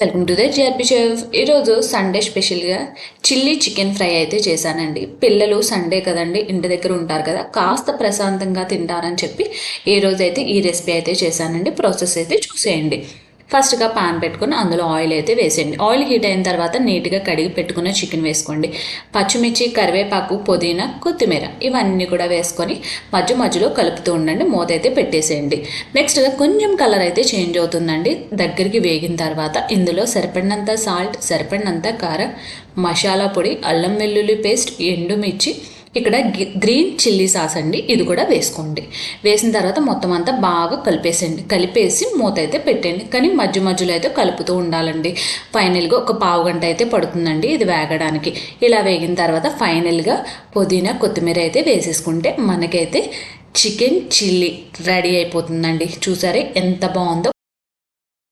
Welcome to the JRP chef. ఈరోజు Sunday స్పెషల్గా chilli chicken fry అయితే చేశానండి. పిల్లలు సండే కదండి ఇంటి దగ్గర ఉంటారు కదా కాస్త ప్రశాంతంగా తింటారని చెప్పి ఈ అయితే ఈ రెసిపీ అయితే చేశానండి. ప్రాసెస్ అయితే చూసేయండి. ఫస్ట్గా పాన్ పెట్టుకుని అందులో ఆయిల్ అయితే వేసేయండి. ఆయిల్ హీట్ అయిన తర్వాత నీట్గా కడిగి పెట్టుకున్న చికెన్ వేసుకోండి. పచ్చిమిర్చి కరివేపాకు పుదీనా కొత్తిమీర ఇవన్నీ కూడా వేసుకొని మధ్య మధ్యలో కలుపుతూ ఉండండి. మూత అయితే పెట్టేసేయండి. నెక్స్ట్గా కొంచెం కలర్ అయితే చేంజ్ అవుతుందండి. దగ్గరికి వేగిన తర్వాత ఇందులో సరిపడినంత సాల్ట్ సరిపడినంత కారం మసాలా పొడి అల్లం వెల్లుల్లి పేస్ట్ ఎండుమిర్చి ఇక్కడ గి- గ్రీన్ చిల్లీ సాస్ అండి. ఇది కూడా వేసుకోండి. వేసిన తర్వాత మొత్తం అంతా బాగా కలిపేసండి కలిపేసి మూత అయితే పెట్టండి కానీ మధ్య మధ్యలో అయితే కలుపుతూ ఉండాలండి. ఫైనల్గా ఒక పావు గంట అయితే పడుతుందండి ఇది వేగడానికి. ఇలా వేగిన తర్వాత ఫైనల్గా పుదీనా కొత్తిమీర అయితే వేసేసుకుంటే మనకైతే చికెన్ చిల్లీ రెడీ అయిపోతుందండి. చూసారే ఎంత బాగుందో?